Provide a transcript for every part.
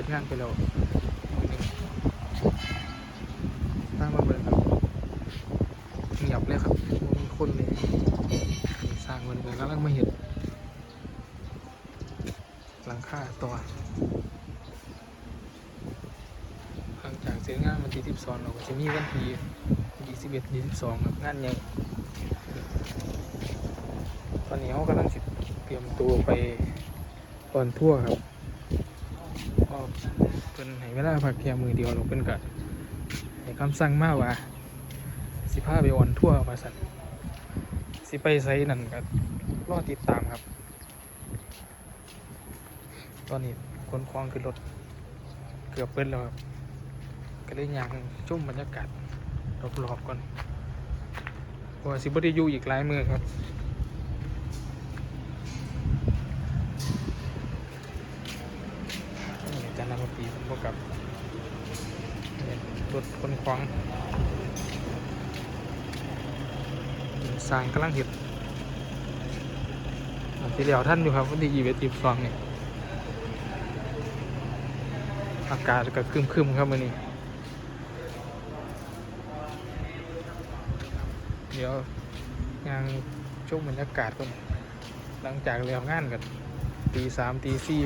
ร็จงานไปแล้วมื้งมาเบิ่งครับเงียบเลยครับมีคนเลยสร้างมันก็กำลังมาเห็นหลังคาตัวหลังจากเสร็จงานวันที่12เราก็จะมีวันที่21 22ครับงานใหญ่ตอนนี้เขากำลังเตรียมตัวไปตอนทั่วครับ เป็นให้เวลาพักแค่มือเดียวเราเป็นกะให้คำสั่งมากว่า สิพาไปออนทั่วมาสั่นสิไปไซนั่นก็รอติดตามครับ ตอนนี้คนคลองขึ้นรถเกือบเปิดแล้วครับก็เลยยากชุ่มบรรยากาศรอบๆก่อนว่าสิบได้อยู่อีกหลายมือครับนี่ รย์นักดนตรีผมก็กลับรถคนคว้างสร้างกำลังเห็ดอันที่เดียวท่านอยู่ครับวันที่ยี่สิบเอ็ดสองเนี่ยอากาศก็ครึมๆครับวันนี้ เดี๋ยวยังช่วงบรรยากาศก่อนหลังจากเรียงงานกันตีสามตีสี่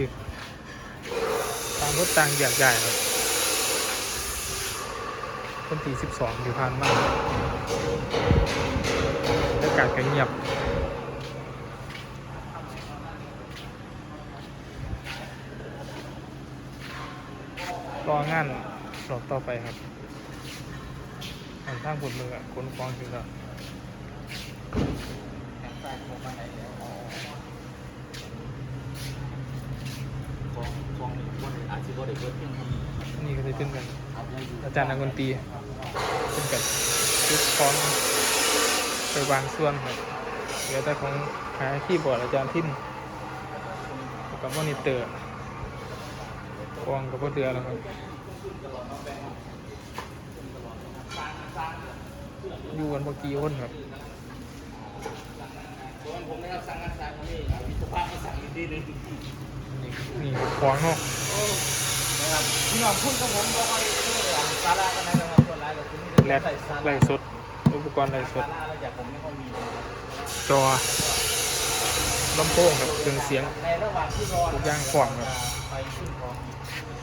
ต่างรถต่างแยากย้ายครับต้นตีสิบสองอยู่ผ่านมาบรรยากาศก็เงียบรองานรอบต่อไปครับทางทางบนมืออะคนฟองถึงแล้ว ของของอาชีพเด็กเพื่อนนี่ก็จะเป็นกัน อาจารย์นักดนตรีเป็นกับชุดฟ้อนไปวางส่วนครับเดี๋ยวแต่ของหาคีย์บอร์ดอาจารย์ทิ้นกับมอนิเตอร์กองกับพ่อเดือแล้วครับอยู่กันเมื่อกี้คนครับผมนะครับสั่งงานสั่งนี่วิศวะมาสั่งดีเลย นี่นี่ฟ้องเนาะนะครับพี่น้องพูดกับผมบอกว่าซาร่ากันนะครับส่วนรายกับคุณนี่แลจะดใส่ซาไล่ร่าสด อุปกรณ์ไล่สซาดร่าแล้วจากผมไม่ค่อยมีจอลำโพงครับเครื่องเสียง ในระหว่างที่รอทุกอย่างกว้างครับ ไปขึ้นของ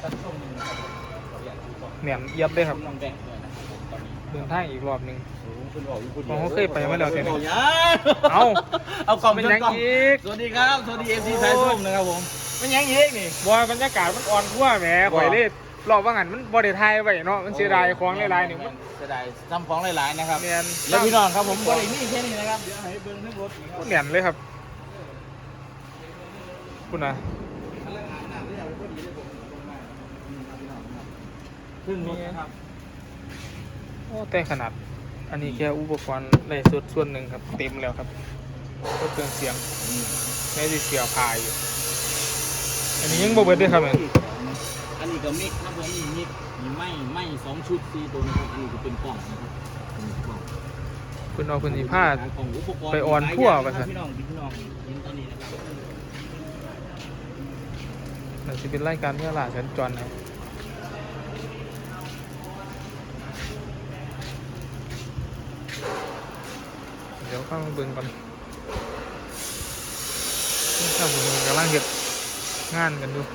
ตั้งช่วงหนึ่งนะครับขออยากดูก่อนเหนียนเอียบเลยครับน้องแบงค์ด้วยนะครับตอนนี้เดินทางอีกรอบหนึ่ง โอ้โหคุณบอกอยู่คนเดีอ๋ยวอเคยไปมาแล้วเดี๋ยวนี้เอาเอาเอากล่องเป็นชยังกล่องอีก สวัสดีครับ สวัสดีเอฟซีสายส้มนะครับผม เป็นยังอีกนี่บัวบรรยากาศมันอ่อนทั่วแหมข่อยเลยรอบว่างันมันบ่ได้ทายไว้เนาะมันเสียดายของหลายๆนี่มันเสียดายทำของหลายๆนะครับเนียนแล้วพี่น้องครับผมบรินี่แค่นี้นะครับเดี๋ยวให้เบิ้งทั้งรถนี่ครับเนียนเลยครับคุณนะขึ้นรถนะครับโอ้แต่ขนาด อันนี้แค่อุปกรณ์ไล่สดส่วนหนึ่งครับ เต็มแล้วครับก็เครื่องเสียงแม้จะเสียพายอยู่ อันนี้ยังบ่เบิดเด้วยครับเนี่ยอันนี้ก็มิกครับผมมีมิกมีไม้ไม้สองชุดสี่ตัวนะครับอันนี้ก็เป็นกล่องนะครับเป็นกล่องคุณเอาคุณสีพาดของอุปกรณ์ไปออนทั่วหลายไปย่างซะนะครับพี่น้องพี่น้องเห็นตอนนี้นะครับมันจะเป็นรายการเมื่อหลาสัญจรครับเดี๋ยวเข้ามาเบิ่งก่อนนี่ข้าวผมกำลังเห็ด งานกันอยู่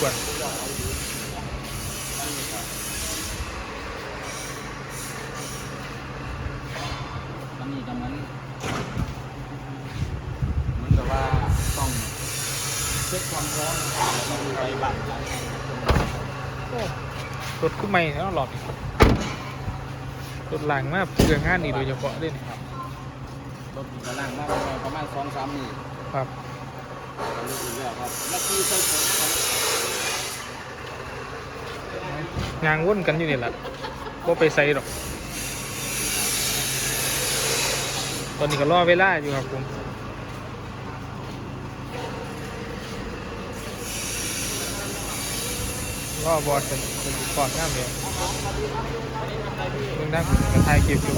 กวนอันนี้ก็เหมือนเหมือนกับว่าต้องเช็คความพร้อมนะครับแล้วก็ดูไปบัตรหลายอย่างโอ้รถขึ้นใหม่แล้วหลอดนี่รถหลังมากเพื่องานนี่โดยเฉพาะเลยนี่ รถกำลังมาประมาณสองสามนี่ครับรู้อยู่แล้วครับแล้วคือใส่ของของงานวนกันอยู่นี่แหละว่าไปไซหรอก ตอนนี้ก็รอเวลาอยู่ครับผมรอบอสเป็นเป็นก่อนหน้าเมียเพิ่งได้ผมก็ถ่ายคลิปอยู่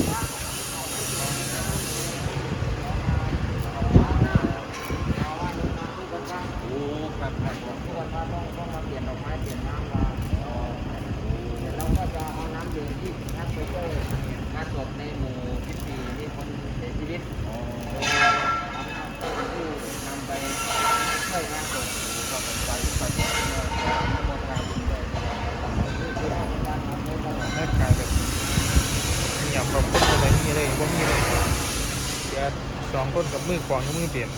มือขวางกับมือเปลี่ยน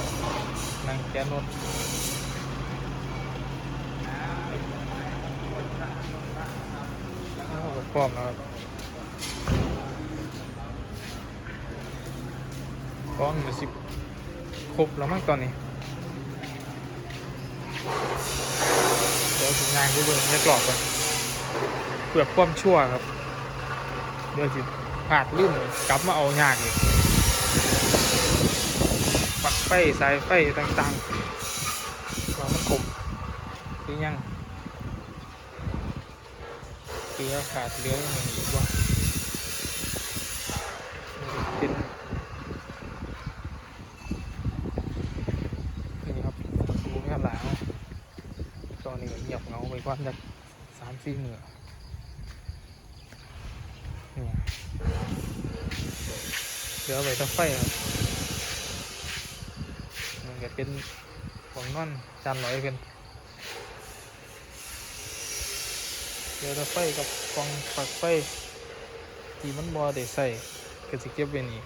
นั่งแกนรถเอาพร้อมแล้วครับกล้องมันสิบครบแล้วมั้งตอนนี้เดี๋ยวถึงงานก็เบิ่งจะกรอบก่อนเพื่อความชั่วครับ เดี๋ยวสิผาดลืมกลับมาเอายากอีก ไฟสายไฟต่างๆว่ามันครบหรือยังเกลือขาดเหลือยังไงอีกวะเป็นนี่ครับดูแค่หลาวตอนนี้เงียบเงาไปกว่าจะสามสี่มือเนี่ยเหลือไว้แตะไฟครับ ก็เป็นของนอนจานลอยเป็นเหลือแตะไฟกับกองปักไฟที่มันบอได้ใส่ก็สิเก็บไว้นี่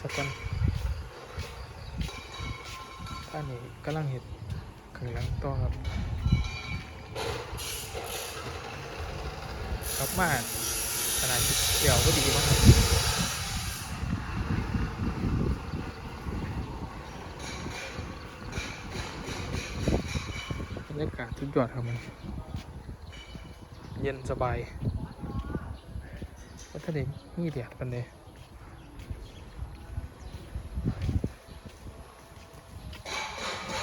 สักกันอันนี้กำลังเห็ดข้างหลังต่อครับครับมาขนาดเดี่ยวก็ดีมากครับบรร ยอดครับมันเย็นสบายก็ถ้าเด็กมีแดดกันเลย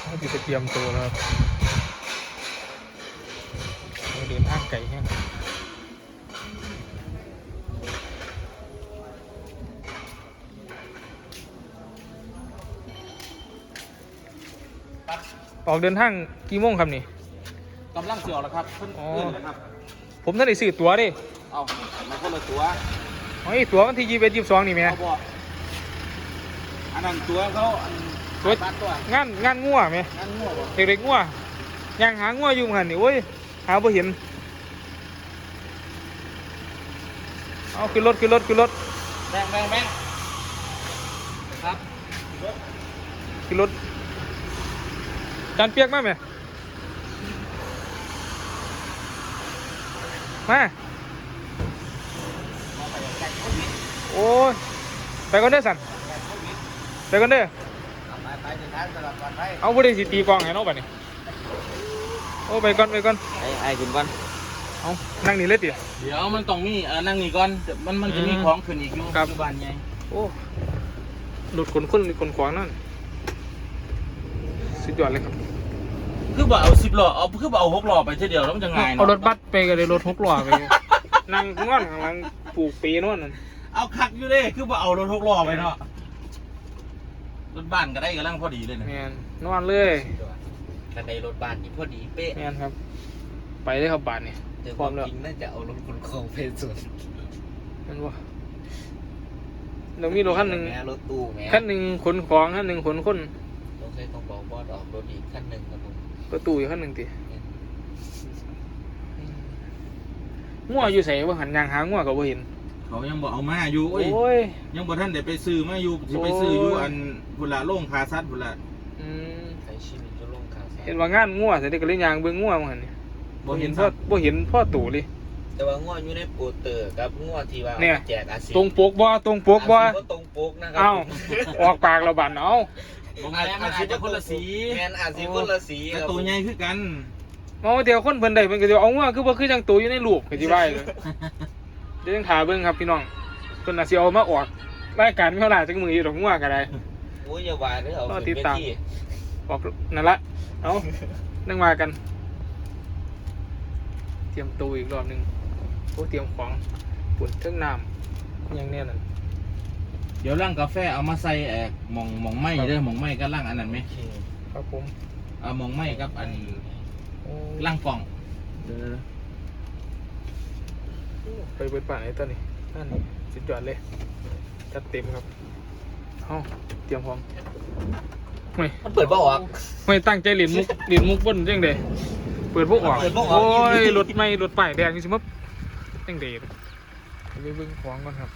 เราจะเตรียมตัวแล้วครับเดินทางไกลแห้งออกเดินทางกี่โมงครับนี่ำลังเสียวแล้วครับเพิ่นอ๋อเอื้อนแล้วครับ ผมท่านได้ซื้อตั๋วเดิเอามาคนละตัวอ๋อไอ้ตั๋ววันที่ยี่สิบเอ็ดยี่สิบสองนี่ไหมเขาบอกอันนั้นตัวเขาอันตัวตัดตัวงานงานงัวไหมงั้นงัวบ่เด็กๆงัวยังหางัวอยู่หันนี่โอ้ยหาบ่เห็นเอาขึ้นรถขึ้นรถขึ้นรถแบงแบงแบงครับขึ้นรถจานเปียกมาไหม มาโอ้ยไปก่อนเด้อสันไปก่อนเด้อเดินทางตลอดปลอดภัยเอาบ่ได้สิตีกองให้นาะบัดนี้โอ้ไปก่อนไปก่อนไอ้ไอ้คุณก่อนเอานั่งนี่เลยติเดี๋ยวมันต้องมีเออนั่งนี่ก่อนเดี๋ยวมันมันจะมีของขึ้นอีกอยู่ครับอยู่บ้านใหญ่โอ้หลุดขนคนหรือขนขวางนั่นสุดยอดเลยครับ คือบ่เอาสิบล้อเอาคือบ่เอาหกล้อไปเทีเดียวแล้วมันจะง่ายเอาเนาะรถบัสไปกันเลยรถหกล้อไป นั่งง่อนข้างหลังปลูกปีโน่นนั่นเอาคักอยู่เด้คือบ่เอารถหกล้อไปเนาะรถบ้านก็ได้กำลังพอดีเลยนะแมนนอนเลยคันในรถบ้านนี่พอดีเป๊ะแมนครับ ไปเลยครับบานนี่แต่พร้อมแล้วจริงน่าจะเอารถขนของไปสุดนั่นวะเดี๋ยวมีรถคันหนึ่งแม่รถตู้แม่คันหนึ่งขนของคันหนึ่งขนคน ต้องใช้ต้องบอกบอสออกรถอีกคันหนึ่งครับผม ประตูอยู่คันหนึ่งติงัวอยู่ใส่ว่าหันยางหางัวก็บ่เห็น เขายังบ่เอามาอยู่โอ้ยโอ้ย ยังบ่ทันได้ไปซื้อมาอยู่สิไปซื้ออยู่โอ้ย อันพุ่นละโรงคาซัดพุ่นละอืมใช้ชีวิตจะลงข่าวสารเห็นว่างานงัวแต่เด็กก็เลยยางเบิ่งงัวมันหันนี่บ่บ่เห็เห็นนคพ่อรับบ่เห็นพ่อตู่เลย แต่ว่าง้ออยู่ในโปสเตอร์กับง้อที่ว่าเนี่ย แจกอาศิตรงปกบ่ตรงปกบ่อาศิตรงปกนะครัเอ้าออกปากเราบันเอ้า บ่แม่นมันอาจจะคนละสีแมนอาศิคนละสีแต่ครับตัวใหญ่คือกันเมาเดี๋ยวคนเพิ่นได้เพิ่นก็สิเอางัวคือบ่คือจังตัวอยู่ในรูปก็สิว่าอยู่เดี๋ยวจังถาเบิ่งครับพี่น้องเพิ่นน่ะสิเอามาออกรายการมีเท่าไหร่จักมืออยู่ดอกงัวก็ได้ โอ้ยอย่าว่าเด้อเอารอขึ้นติดไปตามที่ออกนั่นละเอ้านั่งมากัน เตรียมตัวอีกรอบหนึงโอ้เตรียมของปุ่นเครื่องน้ำยังแน่นั่น เดี๋ยวร่างกาแฟเอามาใส่แอกหมองหมองไหม้เด้อหมองไหม้กับร่างอันนั้นไหมครับผมเอาหมองไหม้กับอันโอ้ร่างกล่องไปเปิดป่าไหนตอนนี้นั่นนี่สุดยอดเลย จัดเต็มครับเอ้าเตรียมพร้อมไม่มันเปิดบ่ออก ไม่ตั้งใจเหรียญมุกเหรียญมุกบนจังเดเปิดพวกออก เปิดบ่ออก โอ้ยรถไม่รถป้ายแดงนี่สิมับจังเดไปเบิ่งของก่อนครับ